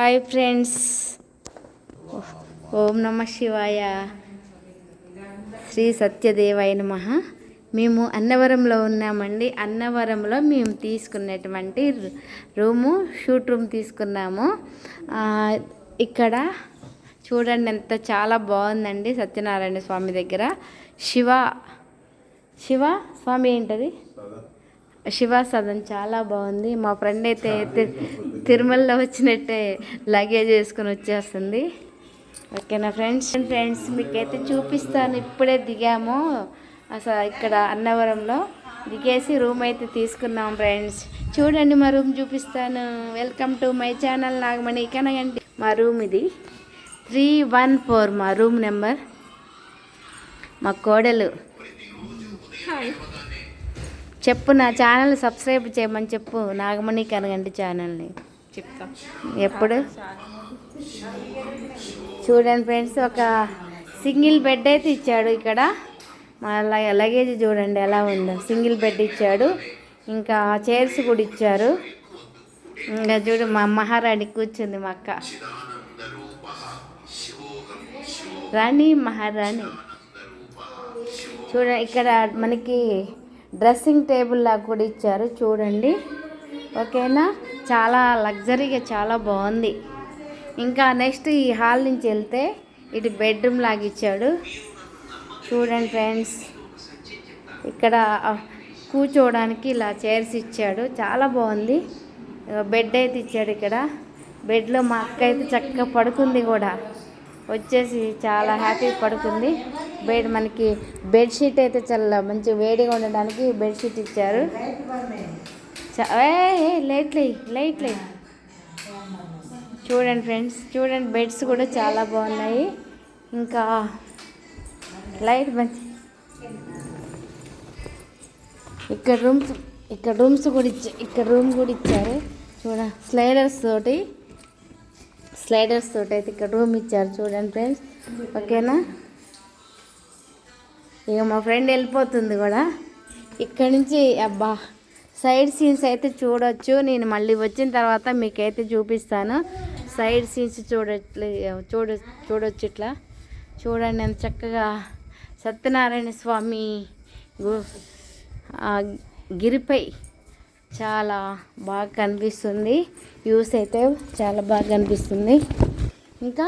Hi friends. ఓం నమ శివాయ. శ్రీ సత్యదేవాయ నమ. మేము అన్నవరంలో ఉన్నామండి. అన్నవరంలో మేము తీసుకున్నటువంటి రూము షూట్ రూమ్ తీసుకున్నాము. ఇక్కడ చూడండి ఎంత చాలా బాగుందండి సత్యనారాయణ స్వామి దగ్గర. శివ శివ స్వామి ఏంటది? శివ సదన్ చాలా బాగుంది. మా ఫ్రెండ్ అయితే తిరుమలలో వచ్చినట్టే లగేజ్ వేసుకొని వచ్చేస్తుంది. ఓకేనా ఫ్రెండ్స్ ఫ్రెండ్స్ మీకైతే చూపిస్తాను. ఇప్పుడే దిగాము. అసలు ఇక్కడ అన్నవరంలో దిగేసి రూమ్ అయితే తీసుకున్నాం ఫ్రెండ్స్ చూడండి మా రూమ్ చూపిస్తాను. Welcome to my channel Nagamani. Kanaganti మా రూమ్ ఇది. త్రీ వన్ ఫోర్ మా రూమ్ నెంబర్ మా కోడలు. చెప్పు నా ఛానల్ సబ్స్క్రైబ్ చేయమని చెప్పు. నాగమణి కనగండి ఛానల్ని. చెప్తా. ఎప్పుడు? చూడండి ఫ్రెండ్స్ ఒక సింగిల్ బెడ్ అయితే ఇచ్చాడు ఇక్కడ. మా ల- లగేజ్ చూడండి ఎలా ఉందో. సింగిల్ బెడ్ ఇచ్చాడు. ఇంకా చైర్స్ కూడా ఇచ్చారు. ఇంకా చూడు మా మహారాణి కూర్చుంది మా అక్క. రాణి మహారాణి. చూడ ఇక్కడ మనకి డ్రెస్సింగ్ టేబుల్ లాగా కూడా ఇచ్చారు. చూడండి. ఓకేనా? చాలా లగ్జరీగా చాలా బాగుంది. ఇంకా నెక్స్ట్ ఈ హాల్ నుంచి వెళ్తే ఇటు బెడ్రూమ్ లాగా ఇచ్చాడు. చూడండి ఫ్రెండ్స్. ఇక్కడ కూర్చోవడానికి ఇలా చైర్స్ ఇచ్చాడు. చాలా బాగుంది. బెడ్ అయితే ఇచ్చాడు ఇక్కడ. బెడ్లో మా అక్క అయితే చక్కగా పడుకుంది కూడా. వచ్చేసి చాలా హ్యాపీ పడుకుంది. బెడ్ మనకి బెడ్షీట్ అయితే చాలా మంచి వేడిగా ఉండడానికి బెడ్షీట్ ఇచ్చారు. చ- ఏ ఏ, లైట్లే లైట్లే చూడండి ఫ్రెండ్స్ చూడండి బెడ్స్ కూడా చాలా బాగున్నాయి. ఇంకా లైట్ మంచి ఇక్కడ రూమ్స్ ఇక్కడ రూమ్స్ కూడా ఇచ్చా ఇక్కడ రూమ్ కూడా ఇచ్చారు. చూడ స్లైడర్స్ తోటి. స్లైడర్స్ తోటి అయితే ఇక్కడ రూమ్ ఇచ్చారు చూడండి ఫ్రెండ్స్. ఓకేనా? ఇక మా ఫ్రెండ్ వెళ్ళిపోతుంది కూడా. ఇక్కడ నుంచి అబ్బా సైడ్ సీన్స్ అయితే చూడొచ్చు. నేను మళ్ళీ వచ్చిన తర్వాత మీకైతే చూపిస్తాను. సైడ్ సీన్స్ చూడట్లే చూడ చూడొచ్చు ఇట్లా. చూడండి ఎంత చక్కగా సత్యనారాయణ స్వామి గిరిపై చాలా బాగా కనిపిస్తుంది. యూస్ అయితే చాలా బాగా కనిపిస్తుంది. ఇంకా?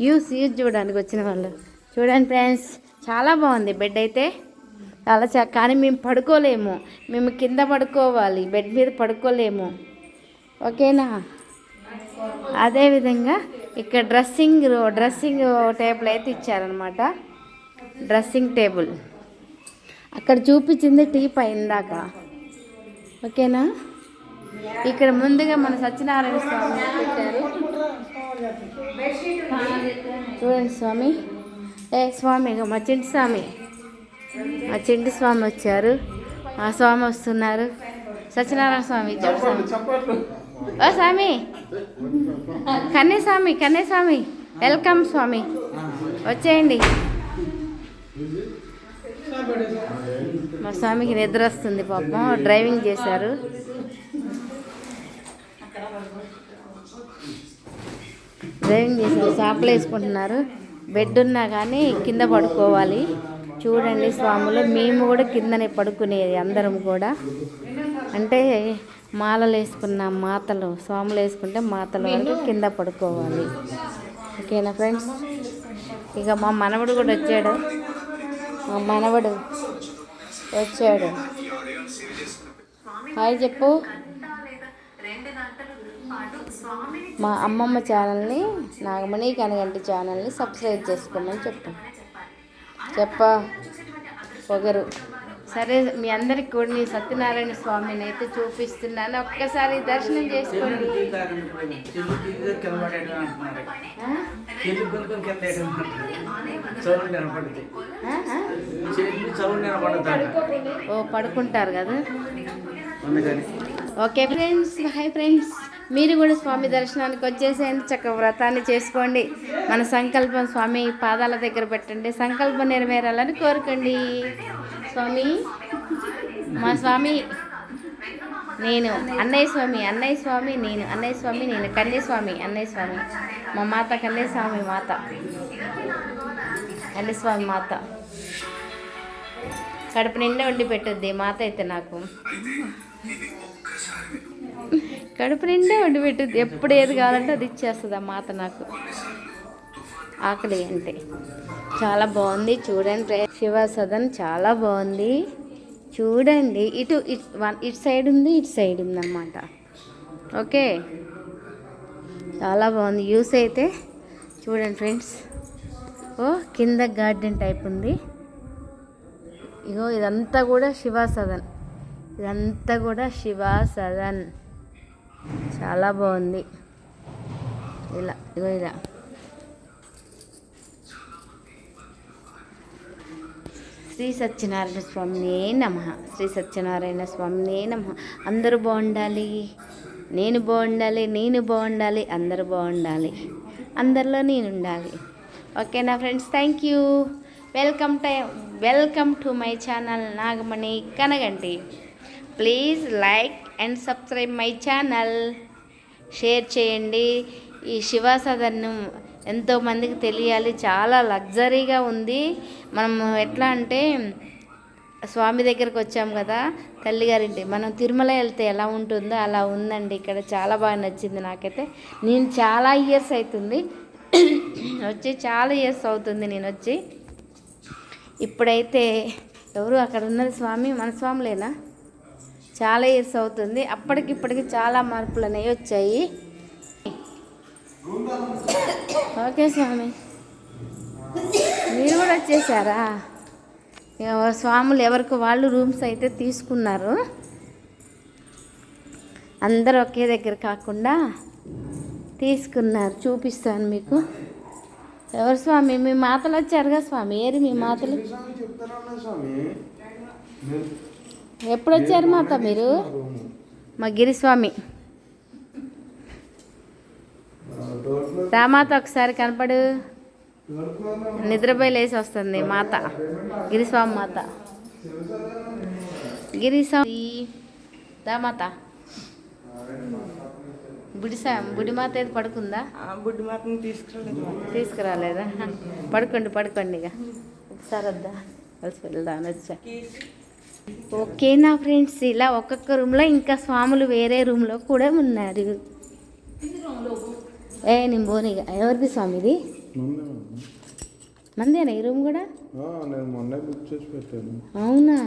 యూస్ యూస్ చూడడానికి వచ్చిన వాళ్ళు. చూడండి ఫ్రెండ్స్ చాలా బాగుంది బెడ్ అయితే. చాలా చా కానీ మేము పడుకోలేము. మేము కింద పడుకోవాలి బెడ్ మీద పడుకోలేము. ఓకేనా? అదేవిధంగా ఇక్కడ డ్రెస్సింగ్ డ్రెస్సింగ్ టేబుల్ అయితే ఇచ్చారనమాట డ్రెస్సింగ్ టేబుల్. అక్కడ చూపించింది టీ పైందాక ఓకేనా? ఇక్కడ ముందుగా మన సత్యనారాయణ స్వామి పెట్టారు. చూడండి స్వామి. ఏ స్వామి మా చింటి స్వామి. మా చింటి స్వామి వచ్చారు. ఆ స్వామి వస్తున్నారు. సత్యనారాయణ స్వామి చూడు స్వామి. ఓ స్వామి. కన్నే స్వామి కన్నే స్వామి. వెల్కమ్ స్వామి. వచ్చేయండి. మా స్వామికి నిద్ర వస్తుంది పాపం డ్రైవింగ్ చేశారు. డ్రైవింగ్ చేశారు షాపులు వేసుకుంటున్నారు. బెడ్ ఉన్నా కానీ కింద పడుకోవాలి. చూడండి స్వాములు మేము కూడా కిందనే పడుకునేది అందరం కూడా. అంటే మాలలు వేసుకున్నాం మాతలు. స్వాములు వేసుకుంటే మాతల వరకు కింద పడుకోవాలి. ఓకేనా ఫ్రెండ్స్? ఇక మా మనవడు కూడా వచ్చాడు. మా మనవడు వచ్చాడు. హాయ్ చెప్పు. మా అమ్మమ్మ ఛానల్ని నాగమణి కనగంటి ఛానల్ని సబ్స్క్రైబ్ చేసుకోమని చెప్పు. చెప్ప. పొగరు. సరే మీ అందరికి కూడా నీ సత్యనారాయణ స్వామిని అయితే చూపిస్తున్నాను. ఒక్కసారి దర్శనం చేసుకోండి? ఓ పడుకుంటారు కదా? Okay friends hi friends. మీరు కూడా స్వామి దర్శనానికి వచ్చేసేయండి. చక్క వ్రతాన్ని చేసుకోండి. మన సంకల్పం స్వామి పాదాల దగ్గర పెట్టండి. సంకల్పం నెరవేరాలని కోరుకోండి. స్వామి. మా స్వామి నేను అన్నయ్య స్వామి అన్నయ్య స్వామి నేను అన్నయ్య స్వామి నేను కన్య స్వామి అన్నయ్య స్వామి. మా మాత కన్య స్వామి మాత. కన్య స్వామి మాత. కడుపు నిండా వండి పెట్టుద్ది మాత అయితే నాకు. కడుపు నిండా వండి పెట్టుద్ది. ఎప్పుడు ఏది కావాలంటే అది ఇచ్చేస్తుంది ఆ మాత నాకు. ఆకలి అంటే. చాలా బాగుంది. చూడండి శివ సదన్ చాలా బాగుంది. చూడండి. ఇటు ఇట్ వన్ ఇటు సైడ్ ఉంది ఇటు సైడ్ ఉంది అన్నమాట ఓకే? చాలా బాగుంది. యూస్ అయితే చూడండి ఫ్రెండ్స్. ఓ కింద గార్డెన్ టైప్ ఉంది. ఇగో ఇదంతా కూడా శివ సదన్. ఇదంతా కూడా శివ సదన్. చాలా బాగుంది. ఇలా ఇగో ఇలా. శ్రీ సత్యనారాయణ స్వామినే నమ. శ్రీ సత్యనారాయణ స్వామినే నమ. అందరూ బాగుండాలి. నేను బాగుండాలి నేను బాగుండాలి అందరూ బాగుండాలి. అందరిలో నేను ఉండాలి. ఓకేనా friends? Thank you. Welcome to welcome to my channel Nagamani Kanaganti. Please like and subscribe my channel. Share చేయండి. ఈ శివ ఎంతోమందికి తెలియాలి. చాలా లగ్జరీగా ఉంది. మనం ఎట్లా అంటే స్వామి దగ్గరికి వచ్చాం కదా తల్లిగారింటి. మనం తిరుమల వెళ్తే ఎలా ఉంటుందో అలా ఉందండి. ఇక్కడ చాలా బాగా నచ్చింది నాకైతే. నేను చాలా ఇయర్స్ అవుతుంది వచ్చి చాలా ఇయర్స్ అవుతుంది నేను వచ్చి. ఇప్పుడైతే ఎవరు అక్కడ ఉన్నది స్వామి? మన స్వామిలేనా? చాలా ఇయర్స్ అవుతుంది. అప్పటికిప్పటికి చాలా మార్పులు అనేవి వచ్చాయి. ఓకే స్వామి. మీరు కూడా వచ్చేసారా? స్వాములు ఎవరికి వాళ్ళు రూమ్స్ అయితే తీసుకున్నారు. అందరూ ఒకే దగ్గర కాకుండా తీసుకున్నారు. చూపిస్తాను మీకు. ఎవరు స్వామి? మీ మాతలు వచ్చారుగా స్వామి? ఏరి మీ మాతలు? ఎప్పుడు వచ్చారు మాత మీరు. మా గిరిస్వామి రామాత ఒకసారి కనపడు. నిద్రపోయి లేచి వస్తుంది మాత. గిరిస్వామి మాత. గిరిస్వామి. దామాత బుడిసా బుడి మాత ఏది పడుకుందా? మాత్రం తీసుకురాలేదు. తీసుకురాలేదా? పడుకోండి పడుకోండి ఇక. ఒకసారి వద్దా? కలిసి వెళ్దాం అని వచ్చా. ఓకే నా ఫ్రెండ్స్ ఇలా ఒక్కొక్క రూమ్లో ఇంకా స్వాములు వేరే రూమ్లో కూడా ఉన్నారు. ఏ నేను పోనీగా ఎవరిది స్వామి ఇది మందేనా ఈ రూమ్ కూడా? నేను మొన్నే బుక్ చేసి పెట్టాను. అవునా?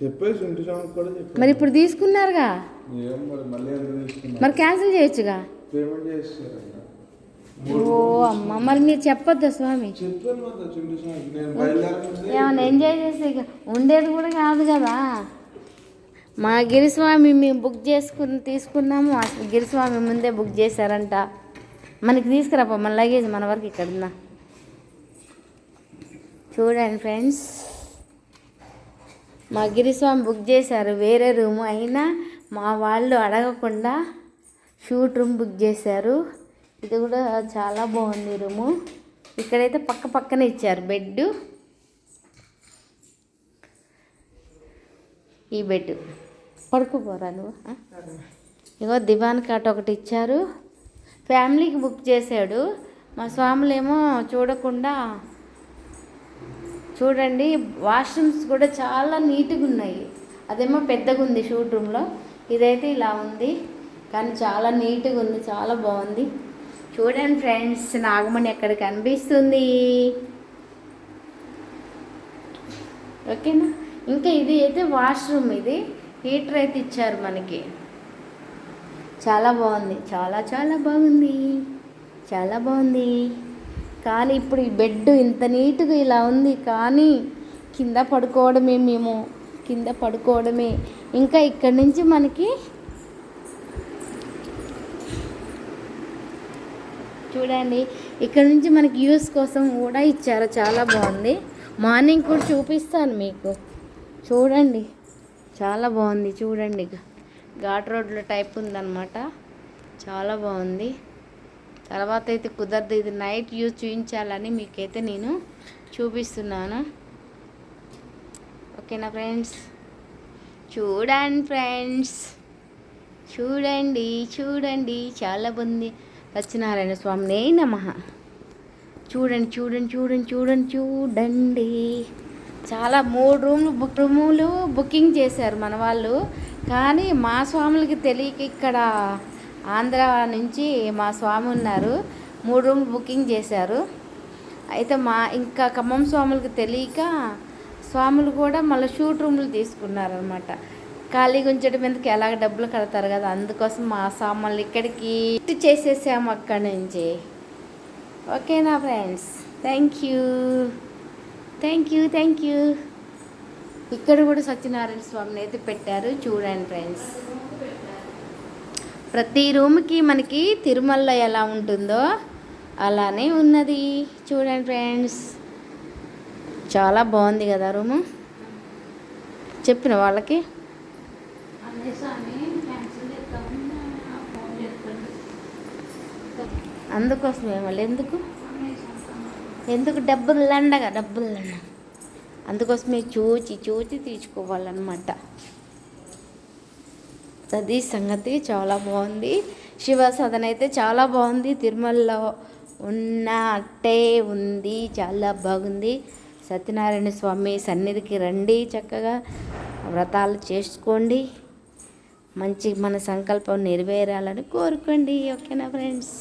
చెప్పేసి ఇంటి కూడా మరి ఇప్పుడు తీసుకున్నారుగా? మరి క్యాన్సిల్ చేయొచ్చుగా? పేమెంట్ చేస్తారంట ఓ అమ్మ మరి మీరు చెప్పొద్దా స్వామి? ఏమైనా ఎంజాయ్ ఇక ఉండేది కూడా కాదు కదా. మా గిరిస్వామి మేము బుక్ చేసుకుని తీసుకున్నాము. ఆ గిరిస్వామి ముందే బుక్ చేశారంట. మనకి తీసుకురాపో మన లగేజ్ మన వరకు ఇక్కడ ఉందా? చూడండి ఫ్రెండ్స్ మా గిరిస్వామి బుక్ చేశారు వేరే రూము అయినా మా వాళ్ళు అడగకుండా షూట్ రూమ్ బుక్ చేశారు. ఇది కూడా చాలా బాగుంది రూము ఇక్కడైతే పక్క పక్కనే ఇచ్చారు బెడ్ ఈ బెడ్ పడుకోపోరా నువ్వు? ఇగో దివాన్ కాట్ ఒకటి ఇచ్చారు. ఫ్యామిలీకి బుక్ చేశాడు. మా స్వాములేమో చూడకుండా చూడండి వాష్రూమ్స్ కూడా చాలా నీట్గా ఉన్నాయి. అదేమో పెద్దగా ఉంది షూట్ రూమ్లో. ఇదైతే ఇలా ఉంది. కానీ చాలా నీట్గా ఉంది చాలా బాగుంది. చూడండి ఫ్రెండ్స్ నాగమణి ఎక్కడ కనిపిస్తుంది? ఓకేనా? ఇంకా ఇది అయితే వాష్రూమ్ ఇది. హీటర్ అయితే ఇచ్చారు మనకి. చాలా బాగుంది. చాలా చాలా బాగుంది. చాలా బాగుంది. కానీ ఇప్పుడు ఈ బెడ్ ఇంత నీట్గా ఇలా ఉంది కానీ కింద పడుకోవడమే మేము. కింద పడుకోవడమే. ఇంకా ఇక్కడి నుంచి మనకి చూడండి. ఇక్కడ నుంచి మనకి యూస్ కోసం కూడా ఇచ్చారు. చాలా బాగుంది. మార్నింగ్ కూడా చూపిస్తాను మీకు. చూడండి. చాలా బాగుంది. చూడండి. ఘాట్ రోడ్లో టైప్ ఉందన్నమాట. చాలా బాగుంది. తర్వాత అయితే కుదరదు. ఇది నైట్ యూజ్ చూపించాలని మీకైతే నేను చూపిస్తున్నాను. ఓకేనా ఫ్రెండ్స్? చూడండి ఫ్రెండ్స్. చూడండి చూడండి. చాలా బాగుంది. సత్యనారాయణ స్వామినే నమ. చూడండి చూడండి చూడండి చూడండి చూడండి. చాలా మూడు రూమ్లు బుక్ రూములు బుకింగ్ చేశారు మన వాళ్ళు. కానీ మా స్వాములకి తెలియక ఇక్కడ ఆంధ్ర నుంచి మా స్వామి ఉన్నారు. మూడు రూమ్లు బుకింగ్ చేశారు. అయితే మా ఇంకా ఖమ్మం స్వాములకి తెలియక స్వాములు కూడా మళ్ళీ షూట్ రూమ్లు తీసుకున్నారనమాట ఖాళీగా ఉంచడం ఎందుకు ఎలాగ డబ్బులు కడతారు కదా అందుకోసం మా సామాన్లు ఇక్కడికి షిఫ్ట్ చేసేసాము అక్కడి నుంచి. ఓకేనా friends? Thank you. Thank you thank you. ఇక్కడ కూడా సత్యనారాయణ స్వామిని అయితే పెట్టారు. చూడండి ఫ్రెండ్స్. ప్రతి రూమ్కి మనకి తిరుమలలో ఎలా ఉంటుందో అలానే ఉన్నది. చూడండి ఫ్రెండ్స్. చాలా బాగుంది కదా రూము. చెప్పిన వాళ్ళకి. అందుకోసమే మళ్ళీ ఎందుకు? ఎందుకు డబ్బులు లండగా? డబ్బులు లండ అందుకోసమే చూచి చూచి తీసుకోవాలన్నమాట అది సంగతి చాలా బాగుంది. శివ సదన అయితే చాలా బాగుంది. తిరుమలలో ఉన్నట్టే ఉంది. చాలా బాగుంది. సత్యనారాయణ స్వామి సన్నిధికి రండి చక్కగా. వ్రతాలు చేసుకోండి. మంచి మన సంకల్పం నెరవేరాలని కోరుకోండి. ఓకేనా ఫ్రెండ్స్?